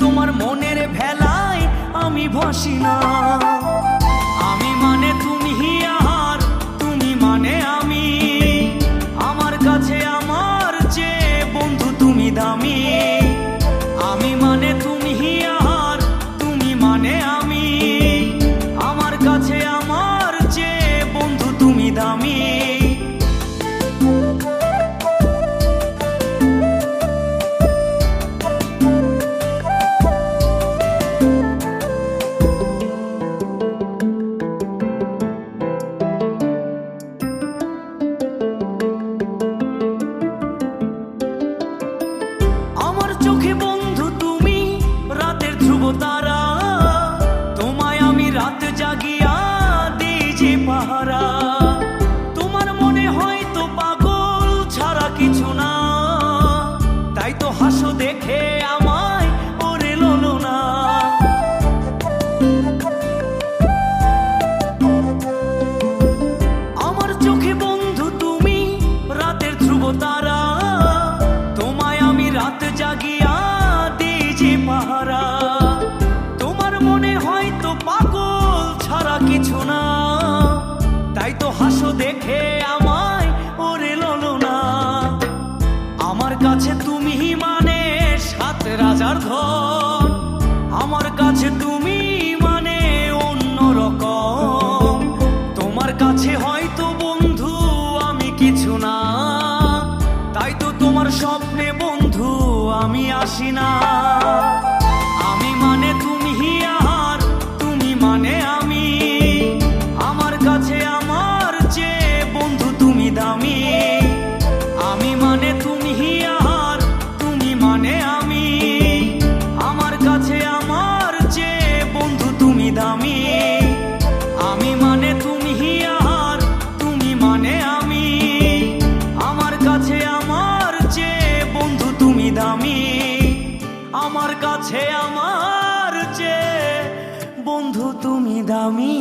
তোমার মনের ভেলায় আমি ভাসি না যে পাহারা। তোমার মনে হয়তো পাগল ছাড়া কিছু না। তাই তো হাসো দেখে আমায়, ওরে ললো না আমার কাছে তুমি মানে সাত রাজার ধন। আমার কাছে তুমি আসি না। আমার চেয়ে বন্ধু তুমি দামি।